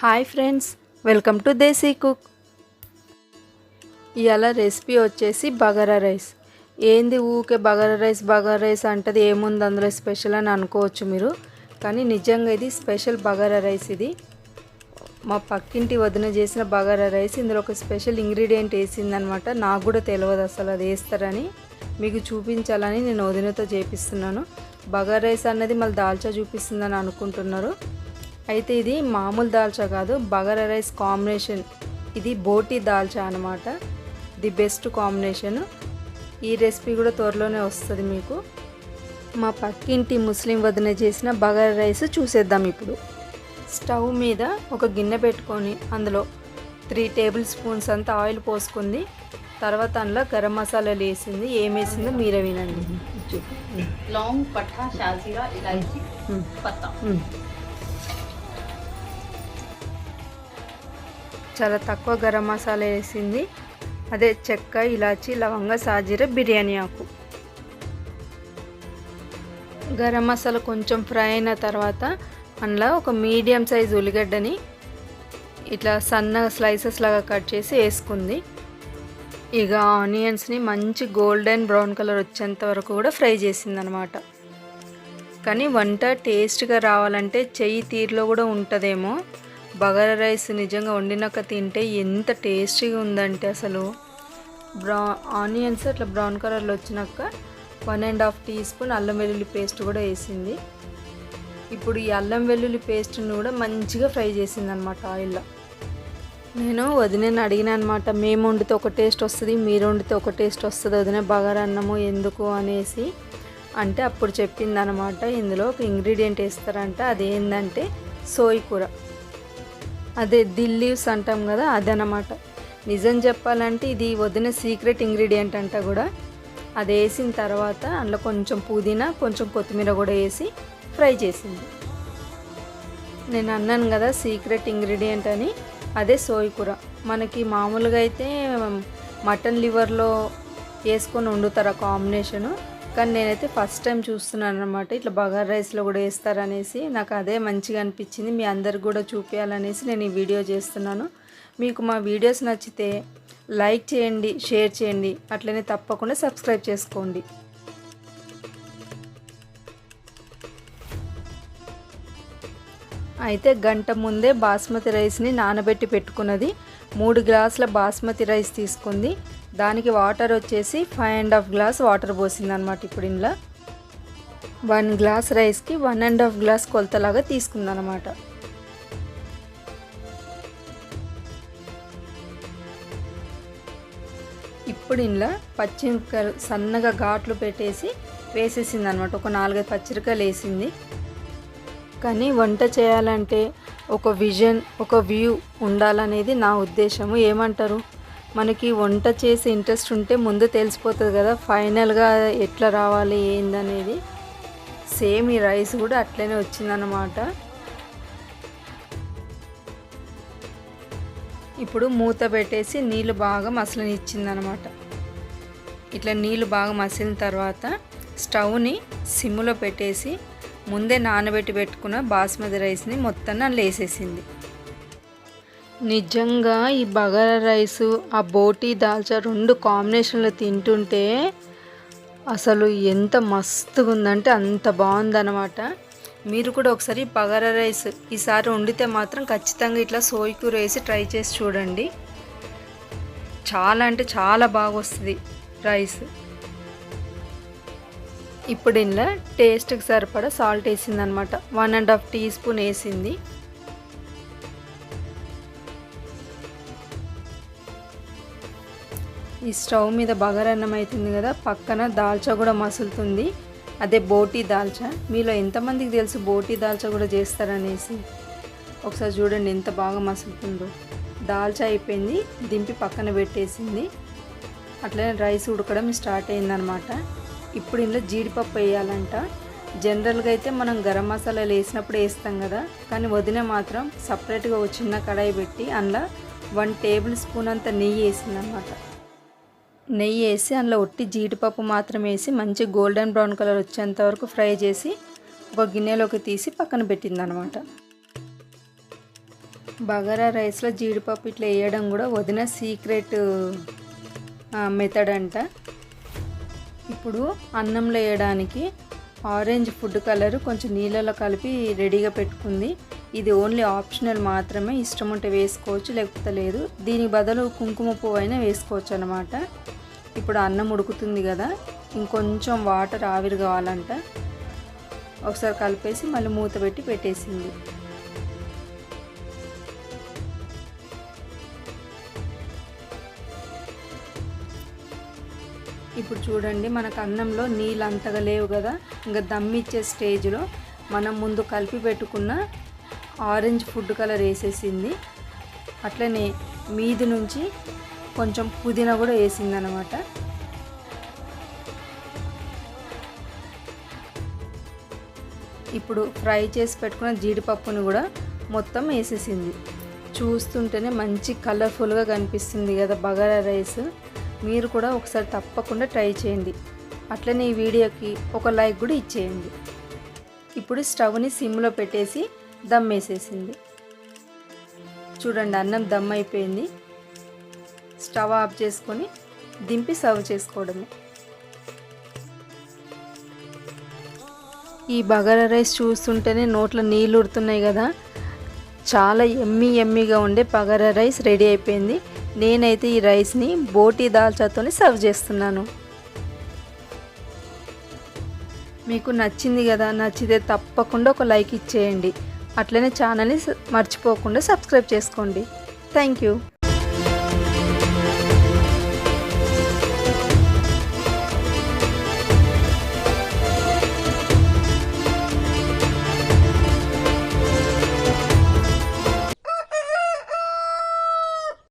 Hi friends welcome to Desi cook. ఇవాళ recipe వచ్చేసి bagara rice. ఏంది ఊకే బగారా రైస్ బగారా రైస్ అంటది? ఏముంది అందులో స్పెషల్ అని అనుకోవచ్చు మీరు. కానీ నిజంగా ఇది స్పెషల్ బగారా రైస్ ఇది. మా పక్కింటి వదిన చేసిన బగారా రైస్. ఇందులో ఒక స్పెషల్ ఇంగ్రీడియంట్ వేసిందనమాట. నాకు కూడా తెలియదు అసలు అది వేస్తారని. మీకు చూపించాలని నేను వదినతో చేపిస్తున్నాను. బగారా రైస్ అన్నది మళ్ళీ దాల్చా చూపిస్తుందని అనుకుంటున్నారు. అయితే ఇది మామూలు దాల్చా కాదు బగర రైస్ కాంబినేషన్. ఇది బోటి దాల్చా అనమాట ది బెస్ట్ కాంబినేషన్. ఈ రెసిపీ కూడా త్వరలోనే వస్తుంది మీకు. మా పక్కింటి ముస్లిం వదిన చేసిన బగారా రైస్ చూసేద్దాం ఇప్పుడు. స్టవ్ మీద ఒక గిన్నె పెట్టుకొని అందులో త్రీ టేబుల్ స్పూన్స్ అంత ఆయిల్ పోసుకుంది. తర్వాత అందులో గరం మసాలాలు వేసింది ఏం వేసిందో మీరే వినండి. లాంగ్ పఠా షాజీరా ఇలాచి చాలా తక్కువ గరం మసాలా వేసింది. అదే చెక్క ఇలాచి లవంగ సాజీర బిర్యానీ ఆకు. గరం మసాలా కొంచెం ఫ్రై అయిన తర్వాత అందులో ఒక మీడియం సైజ్ ఉల్లిగడ్డని ఇట్లా సన్నగా స్లైసెస్ లాగా కట్ చేసి వేసుకుంది. ఇక ఆనియన్స్ని మంచి గోల్డెన్ బ్రౌన్ కలర్ వచ్చేంత వరకు కూడా ఫ్రై చేసిందనమాట. కానీ వంట టేస్ట్గా రావాలంటే చెయ్యి తీరులో కూడా ఉంటుందేమో. బగారా రైస్ నిజంగా వండినాక తింటే ఎంత టేస్టీగా ఉందంటే అసలు. బ్రౌ ఆనియన్స్ అట్లా బ్రౌన్ కలర్లో వచ్చినాక one and half teaspoon అల్లం వెల్లుల్లి పేస్ట్ కూడా వేసింది. ఇప్పుడు ఈ అల్లం వెల్లుల్లి పేస్ట్ని కూడా మంచిగా ఫ్రై చేసింది అనమాట ఆయిల్లో. నేను వదినని అడిగిన అనమాట మేము వండితే ఒక టేస్ట్ వస్తుంది మీరు వండితే ఒక టేస్ట్ వస్తుంది వదిన బగారా అన్నము ఎందుకు? అనేసి. అంటే అప్పుడు చెప్పింది అనమాట ఇందులో ఒక ఇంగ్రీడియంట్ వేస్తారంట అదేంటంటే సోయి కూర అదే దిల్ లీవ్స్ అంటాం కదా అదనమాట నిజం చెప్పాలంటే ఇది వదిన సీక్రెట్ ఇంగ్రీడియంట్ అంట కూడా. అది వేసిన తర్వాత అందులో కొంచెం పుదీనా కొంచెం కొత్తిమీర కూడా వేసి ఫ్రై చేసింది. నేను అన్నాను కదా సీక్రెట్ ఇంగ్రీడియంట్ అని అదే సోయి కూర. మనకి మామూలుగా అయితే మటన్ లివర్లో వేసుకొని వండుతారు ఆ కాంబినేషను. కానీ నేనైతే ఫస్ట్ టైం చూస్తున్నాను అనమాట ఇట్లా బగార్ రైస్లో కూడా వేస్తారనేసి నాకు అదే మంచిగా అనిపించింది. మీ అందరికి కూడా చూపించాలనేసి నేను ఈ వీడియో చేస్తున్నాను. మీకు మా వీడియోస్ నచ్చితే లైక్ చేయండి షేర్ చేయండి. అట్లనే తప్పకుండా సబ్స్క్రైబ్ చేసుకోండి. అయితే గంట ముందే బాస్మతి రైస్ని నానబెట్టి పెట్టుకున్నది. మూడు గ్లాసుల బాస్మతి రైస్ తీసుకుంది. దానికి వాటర్ వచ్చేసి five and half glass water పోసింది అనమాట ఇప్పుడు ఇంట్లో వన్ గ్లాస్ రైస్కి వన్ అండ్ హాఫ్ గ్లాస్ కొలతలాగా తీసుకుందనమాట ఇప్పుడు ఇంట్లో పచ్చిమిరపకాయలు సన్నగా ఘాట్లు పెట్టేసి వేసేసింది అనమాట ఒక నాలుగైదు పచ్చిమిరకాయలు వేసింది. కానీ వంట చేయాలంటే ఒక విజన్ ఒక వ్యూ ఉండాలనేది నా ఉద్దేశము. ఏమంటారు? మనకి వంట చేసే ఇంట్రెస్ట్ ఉంటే ముందు తెలిసిపోతుంది కదా ఫైనల్గా ఎట్లా రావాలి ఏందనేది. సేమ్ ఈ రైస్ కూడా అట్లనే వచ్చిందనమాట ఇప్పుడు మూత పెట్టేసి నీళ్ళు బాగా మసలనిచ్చిందనమాట ఇట్లా నీళ్ళు బాగా మసిలిన తర్వాత స్టవ్ని సిమ్లో పెట్టేసి ముందే నానబెట్టి పెట్టుకున్న బాస్మతి రైస్ని మొత్తం నన్ను వేసేసింది. నిజంగా ఈ బగారా రైసు ఆ బోటీ దాల్చా రెండు కాంబినేషన్లో తింటుంటే అసలు ఎంత మస్తుగా ఉందంటే అంత బాగుందన్నమాట. మీరు కూడా ఒకసారి బగారా రైస్ ఈసారి వండితే మాత్రం ఖచ్చితంగా ఇట్లా సోయికూర వేసి ట్రై చేసి చూడండి. చాలా అంటే చాలా బాగా వస్తుంది రైస్. ఇప్పుడు ఇందులో టేస్ట్కి సరిపడా సాల్ట్ వేసింది అనమాట one and half teaspoon వేసింది. ఈ స్టవ్ మీద బగారన్నం అవుతుంది కదా పక్కన దాల్చా కూడా మసులుతుంది. అదే బోటీ దాల్చా. మీలో ఎంతమందికి తెలుసు బోటీ దాల్చా కూడా చేస్తారనేసి? ఒకసారి చూడండి ఎంత బాగా మసులుతుందో. దాల్చా అయిపోయింది దింపి పక్కన పెట్టేసింది. అట్లనే రైస్ ఉడకడం స్టార్ట్ అయిందనమాట. ఇప్పుడు ఇందులో జీడిపప్పు వేయాలంట. జనరల్గా అయితే మనం గరం మసాలాలు వేసినప్పుడు వేస్తాం కదా. కానీ వదిన మాత్రం సపరేట్గా ఒక చిన్న కడాయి పెట్టి అందులో వన్ టేబుల్ స్పూన్ అంత నెయ్యి వేసిందనమాట. నెయ్యి వేసి అందులో ఒట్టి జీడిపప్పు మాత్రం వేసి మంచి గోల్డెన్ బ్రౌన్ కలర్ వచ్చేంత వరకు ఫ్రై చేసి ఒక గిన్నెలోకి తీసి పక్కన పెట్టిందనమాట. బగారా రైస్లో జీడిపప్పు ఇట్లా వేయడం కూడా వదిన సీక్రెట్ మెథడ్ అంట. ఇప్పుడు అన్నంలో వేయడానికి ఆరెంజ్ ఫుడ్ కలర్ కొంచెం నీళ్ళలో కలిపి రెడీగా పెట్టుకుంది. ఇది ఓన్లీ ఆప్షనల్ మాత్రమే. ఇష్టం ఉంటే వేసుకోవచ్చు లేకపోతే లేదు. దీనికి బదులు కుంకుమ పువ్వు అయినా వేసుకోవచ్చు అనమాట ఇప్పుడు అన్నం ఉడుకుతుంది కదా ఇంకొంచెం వాటర్ ఆవిరి కావాలంట. ఒకసారి కలిపేసి మళ్ళీ మూత పెట్టి పెట్టేసింది. ఇప్పుడు చూడండి మనకు అన్నంలో నీళ్ళు అంతగా లేవు కదా. ఇంకా దమ్మిచ్చే స్టేజ్లో మనం ముందు కలిపి పెట్టుకున్న ఆరెంజ్ ఫుడ్ కలర్ వేసేసింది. అట్లనే మీది నుంచి కొంచెం పుదీనా కూడా వేసింది అనమాట ఇప్పుడు ఫ్రై చేసి పెట్టుకున్న జీడిపప్పుని కూడా మొత్తం వేసేసింది. చూస్తుంటేనే మంచి కలర్ఫుల్గా కనిపిస్తుంది కదా బగారా రైస్. మీరు కూడా ఒకసారి తప్పకుండా ట్రై చేయండి. అట్లనే ఈ వీడియోకి ఒక లైక్ కూడా ఇచ్చేయండి. ఇప్పుడు స్టవ్ని సిమ్లో పెట్టేసి దమ్ వేసేసింది. చూడండి అన్నం దమ్ అయిపోయింది. స్టవ్ ఆఫ్ చేసుకొని దింపి సర్వ్ చేసుకోవడమే. ఈ బగారా రైస్ చూస్తుంటేనే నోట్లో నీళ్ళు ఉడుతున్నాయి కదా. చాలా ఎమ్మి ఎమ్మిగా ఉండే బగారా రైస్ రెడీ అయిపోయింది. నేనైతే ఈ రైస్ని బోటీ దాల్చాతోని సర్వ్ చేస్తున్నాను. మీకు నచ్చింది కదా నచ్చితే తప్పకుండా ఒక లైక్ ఇచ్చేయండి. అట్లనే ఛానల్ని మర్చిపోకుండా సబ్స్క్రైబ్ చేసుకోండి. Thank you.